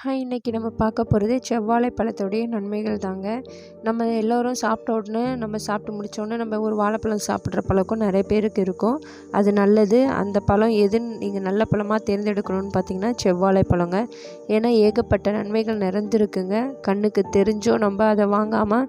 Hi இன்றைக்கி நம்ம பார்க்க போகிறது செவ்வாழை பழத்தோடைய நன்மைகள் தாங்க. நம்ம எல்லோரும் சாப்பிட்ட உடனே நம்ம சாப்பிட்டு முடித்தோடனே நம்ம ஒரு வாழைப்பழம் சாப்பிட்ற பழக்கம் நிறைய பேருக்கு இருக்கும். அது நல்லது. அந்த பழம் எதுன்னு நீங்கள் நல்ல பழமாக தேர்ந்தெடுக்கணும்னு பார்த்தீங்கன்னா செவ்வாழை பழங்க. ஏன்னா ஏகப்பட்ட நன்மைகள் நிறைந்திருக்குங்க. கண்ணுக்கு தெரிஞ்சோ நம்ம அதை வாங்காமல்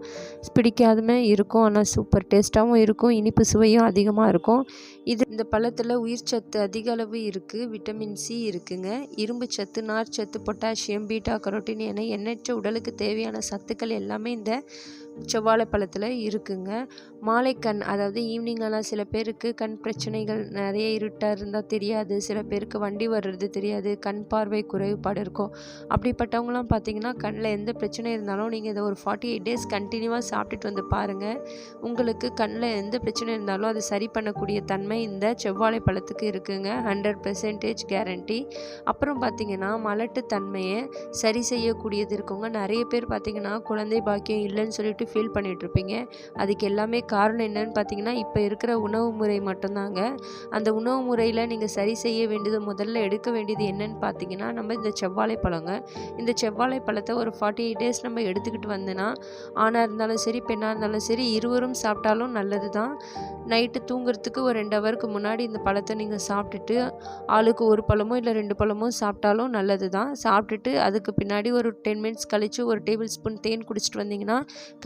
பிடிக்காதமே இருக்கும். ஆனால் சூப்பர் டேஸ்ட்டாகவும் இருக்கும். இனிப்பு சுவையும் அதிகமாக இருக்கும். இது இந்த பழத்தில் உயிர் சத்து அதிக அளவு இருக்குது விட்டமின் சி இருக்குங்க. இரும்பு சத்து நார் சத்து பொட்டாசியம் பீட்டா கரோட்டின் என எண்ணற்ற உடலுக்கு தேவையான சத்துக்கள் எல்லாமே இந்த செவ்வாழை பழத்தில் இருக்குங்க. மாலை கண் அதாவது ஈவினிங்கெல்லாம் சில பேருக்கு கண் பிரச்சனைகள் நிறைய இருட்டாக இருந்தால் தெரியாது. சில பேருக்கு வண்டி வர்றது தெரியாது. கண் பார்வை குறைபாடு இருக்கும். அப்படிப்பட்டவங்களாம் பார்த்தீங்கன்னா கண்ணில் எந்த பிரச்சனை இருந்தாலும் நீங்கள் இதை ஒரு ஃபார்ட்டி எயிட் டேஸ் கண்டினியூவாக சாப்பிட்டுட்டு வந்து பாருங்கள் உங்களுக்கு கண்ணில் எந்த பிரச்சனை இருந்தாலும் அதை சரி பண்ணக்கூடிய தன்மை இந்த செவ்வாழை பழத்துக்கு இருக்குங்க. ஹண்ட்ரட் பெர்சன்டேஜ் கேரண்டி அப்புறம் பார்த்தீங்கன்னா மலட்டு தன்மையை சரி செய்யக்கூடியது இருக்குங்க. நிறைய பேர் பார்த்தீங்கன்னா குழந்தை பாக்கியம் இல்லைன்னு சொல்லிட்டு சொல்லிட்டு ஃபீல் பண்ணிகிட்ருப்பீங்க அதுக்கு எல்லாமே காரணம் என்னன்னு பார்த்தீங்கன்னா இப்போ இருக்கிற உணவு முறை மட்டும்தாங்க. அந்த உணவு முறையில் நீங்கள் சரி செய்ய வேண்டியது முதல்ல எடுக்க வேண்டியது என்னன்னு பார்த்தீங்கன்னா நம்ம இந்த செவ்வாழை பழங்க. இந்த செவ்வாழை பழத்தை ஒரு ஃபார்ட்டி எயிட் டேஸ் நம்ம எடுத்துக்கிட்டு வந்தோன்னா ஆணாக இருந்தாலும் சரி பெண்ணாக இருந்தாலும் சரி இருவரும் சாப்பிட்டாலும் நல்லது தான் நைட்டு தூங்குறதுக்கு ஒரு ரெண்டு ஹவருக்கு முன்னாடி இந்த பழத்தை நீங்கள் சாப்பிட்டுட்டு ஆளுக்கு ஒரு பழமோ இல்லை ரெண்டு பழமோ சாப்பிட்டாலும் நல்லது தான் சாப்பிட்டுட்டு அதுக்கு பின்னாடி ஒரு டென் மினிட்ஸ் கழித்து ஒரு டேபிள் ஸ்பூன் தேன் குடிச்சிட்டு வந்தீங்கன்னா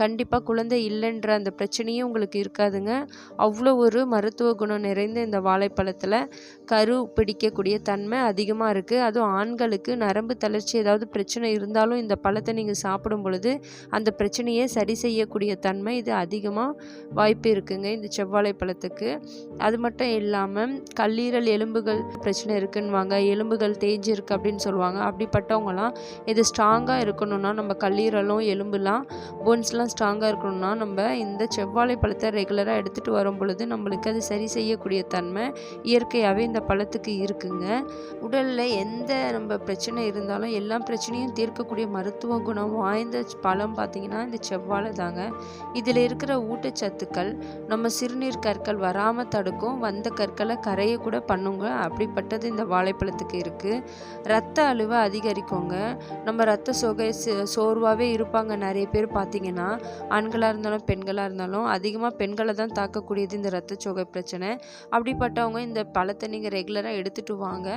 கண்டிப்பாக குழந்தை இல்லைன்ற அந்த பிரச்சனையும் உங்களுக்கு இருக்காதுங்க. அவ்வளோ ஒரு மருத்துவ குணம் நிறைந்த இந்த வாழைப்பழத்தில் கரு பிடிக்கக்கூடிய தன்மை அதிகமாக இருக்குது அதுவும் ஆண்களுக்கு நரம்பு தளர்ச்சி ஏதாவது பிரச்சனை இருந்தாலும் இந்த பழத்தை நீங்கள் சாப்பிடும் பொழுது அந்த பிரச்சனையை சரி செய்யக்கூடிய தன்மை இது அதிகமாக வாய்ப்பு இருக்குங்க இந்த செவ்வாழை பழத்துக்கு அது மட்டும் இல்லாமல் கல்லீரல் எலும்புகள் பிரச்சனை இருக்குன்னுவாங்க. எலும்புகள் தேஞ்சு இருக்குது அப்படின்னு சொல்லுவாங்க. அப்படிப்பட்டவங்களாம் இது ஸ்ட்ராங்காக இருக்கணும்னா நம்ம கல்லீரலும் எலும்புலாம் போன்ஸ்லாம் ஸ்ட்ராங்காக இருக்கணும்னா நம்ம இந்த செவ்வாழை பழத்தை ரெகுலராக எடுத்துகிட்டு வரும் பொழுது நம்மளுக்கு அது சரி செய்யக்கூடிய தன்மை இயற்கையாகவே இந்த பழத்துக்கு இருக்குங்க. உடலில் எந்த நம்ம பிரச்சனை இருந்தாலும் எல்லா பிரச்சனையும் தீர்க்கக்கூடிய மருத்துவ குணம் வாய்ந்த பழம் பார்த்திங்கன்னா இந்த செவ்வாழை தாங்க. இதில் இருக்கிற ஊட்டச்சத்துக்கள் நம்ம சிறுநீர் கற்கள் வராமல் தடுக்கும் வந்த கற்களை கரைய கூட பண்ணுங்க. அப்படிப்பட்டது இந்த வாழைப்பழத்துக்கு இருக்குது ரத்த அழுவை அதிகரிக்குங்க. நம்ம ரத்த சோகை சோர்வாகவே இருப்பாங்க. நிறைய பேர் பார்த்திங்கன்னா ஆண்களாக இருந்தாலும் பெண்களாக இருந்தாலும் அதிகமாக பெண்களை தான் தாக்கக்கூடியது இந்த ரத்தச்சோகை பிரச்சனை. அப்படிப்பட்டவங்க இந்த பழத்தை நீங்கள் ரெகுலராக எடுத்துகிட்டு வாங்க.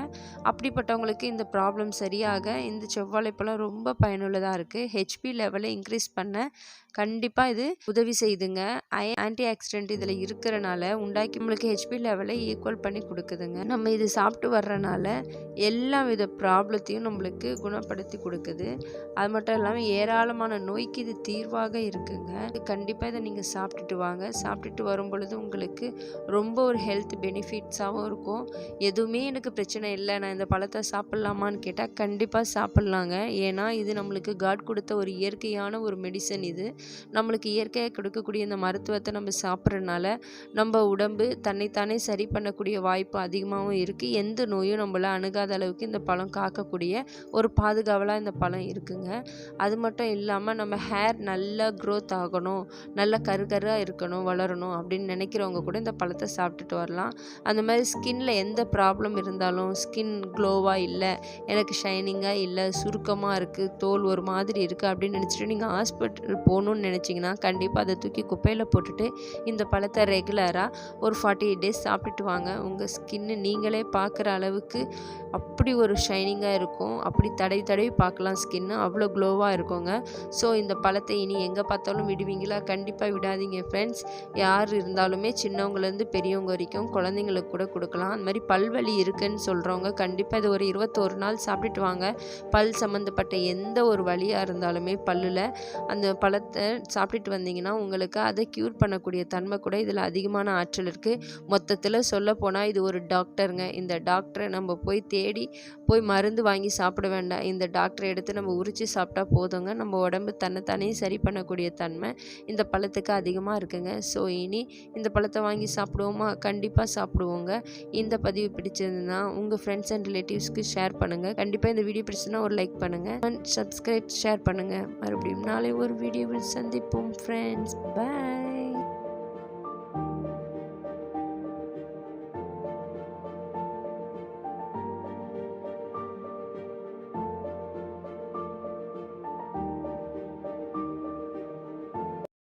அப்படிப்பட்டவங்களுக்கு இந்த ப்ராப்ளம் சரியாக இந்த செவ்வாழை பழம் ரொம்ப பயனுள்ளதாக இருக்குது ஹெச்பி லெவலை இன்க்ரீஸ் பண்ண கண்டிப்பாக இது உதவி செய்துங்க. ஆன்டி ஆக்சிடென்ட் இதில் இருக்கிறனால உண்டாக்கி நம்மளுக்கு ஹெச்பி லெவலை ஈக்குவல் பண்ணி கொடுக்குதுங்க. நம்ம இது சாப்பிட்டு வர்றனால எல்லா வித ப்ராப்ளத்தையும் நம்மளுக்கு குணப்படுத்தி கொடுக்குது. அது மட்டும் இல்லாமல் ஏராளமான நோய்க்கு இது தீர்வாக இருக்குங்க. கண்டிப்பாக இதை நீங்கள் சாப்பிட்டுட்டு வாங்க. சாப்பிட்டுட்டு வரும் பொழுது உங்களுக்கு ரொம்ப ஒரு ஹெல்த் பெனிஃபிட்ஸாகவும் இருக்கும். எதுவுமே எனக்கு பிரச்சனை இல்லை. நான் இந்த பழத்தை சாப்பிட்லாமான்னு கேட்டால் கண்டிப்பாக சாப்பிட்லாங்க. ஏன்னா இது நம்மளுக்கு காட் கொடுத்த ஒரு இயற்கையான ஒரு மெடிசன் இது. நம்மளுக்கு இயற்கையாக கொடுக்கக்கூடிய இந்த மருத்துவத்தை நம்ம சாப்பிட்றதுனால நம்ம உடம்பு தன்னைத்தானே சரி பண்ணக்கூடிய வாய்ப்பு அதிகமாகவும் இருக்குது எந்த நோயும் நம்மளை அணுகாத அளவுக்கு இந்த பழம் காக்கக்கூடிய ஒரு பாதுகாவலாக இந்த பழம் இருக்குங்க. அது மட்டும் இல்லாமல் நம்ம ஹேர் நல்லா க்ரோத் ஆகணும் நல்லா கருகராக இருக்கணும் வளரணும் அப்படின்னு நினைக்கிறவங்க கூட இந்த பழத்தை சாப்பிட்டுட்டு வரலாம். அந்த மாதிரி ஸ்கின்னில் எந்த ப்ராப்ளம் இருந்தாலும் ஸ்கின் க்ளோவாக இல்லை எனக்கு ஷைனிங்காக இல்லை சுருக்கமாக இருக்குது தோல் ஒரு மாதிரி இருக்குது அப்படின்னு நினச்சிட்டு நீங்கள் ஹாஸ்பிட்டல் போகணுன்னு நினச்சிங்கன்னா கண்டிப்பாக அதை தூக்கி குப்பையில் போட்டுட்டு இந்த பழத்தை ரெகுலராக ஒரு ஃபார்ட்டி எயிட் டேஸ் சாப்பிட்டுட்டு வாங்க. உங்கள் ஸ்கின்னு நீங்களே பார்க்குற அளவுக்கு அப்படி ஒரு ஷைனிங்காக இருக்கும். அப்படி தடவி தடவி பார்க்கலாம் ஸ்கின்னு அவ்வளோ க்ளோவாக இருக்குங்க. ஸோ இந்த பழத்தை இனி எங்கே பார்த்தாலும் விடுவீங்களா? கண்டிப்பாக விடாதீங்க ஃப்ரெண்ட்ஸ் யார் இருந்தாலுமே சின்னவங்கலேருந்து பெரியவங்க வரைக்கும் குழந்தைங்களுக்கு கூட கொடுக்கலாம். அந்த மாதிரி பல்வலி இருக்குன்னு சொல்கிறவங்க கண்டிப்பாக இது ஒரு இருபத்தோரு நாள் சாப்பிட்டுட்டு வாங்க. பல் சம்மந்தப்பட்ட எந்த ஒரு வழியாக இருந்தாலுமே பல்லில் அந்த பழத்தை சாப்பிட்டுட்டு வந்தீங்கன்னா உங்களுக்கு அதை க்யூர் பண்ணக்கூடிய தன்மை கூட இதில் அதிகமான ஆற்றல் இருக்குது மொத்தத்தில் சொல்ல போனால் இது ஒரு டாக்டருங்க. இந்த டாக்டரை நம்ம போய் தேடி போய் மருந்து வாங்கி சாப்பிட வேண்டாம். இந்த டாக்டரை எடுத்து நம்ம உரித்து சாப்பிட்டா போதுங்க. நம்ம உடம்பு தன்னைத்தானே சரி பண்ணக்கூடிய தன்மை இந்த பழத்துக்கு அதிகமாக இருக்குங்க. ஸோ இனி இந்த பழத்தை வாங்கி சாப்பிடுவோமா? கண்டிப்பாக சாப்பிடுவோங்க. இந்த பதிவு பிடிச்சிருந்ததுன்னா உங்கள் ஃப்ரெண்ட்ஸ் அண்ட் ரிலேட்டிவ்ஸ்க்கு ஷேர் பண்ணுங்கள் கண்டிப்பாக இந்த வீடியோ பிடிச்சுன்னா ஒரு லைக் பண்ணுங்கள் அண்ட் சப்ஸ்கிரைப் ஷேர் பண்ணுங்கள் மறுபடியும் நாளை ஒரு வீடியோவில் சந்திப்போம் ஃப்ரெண்ட்ஸ் பாய்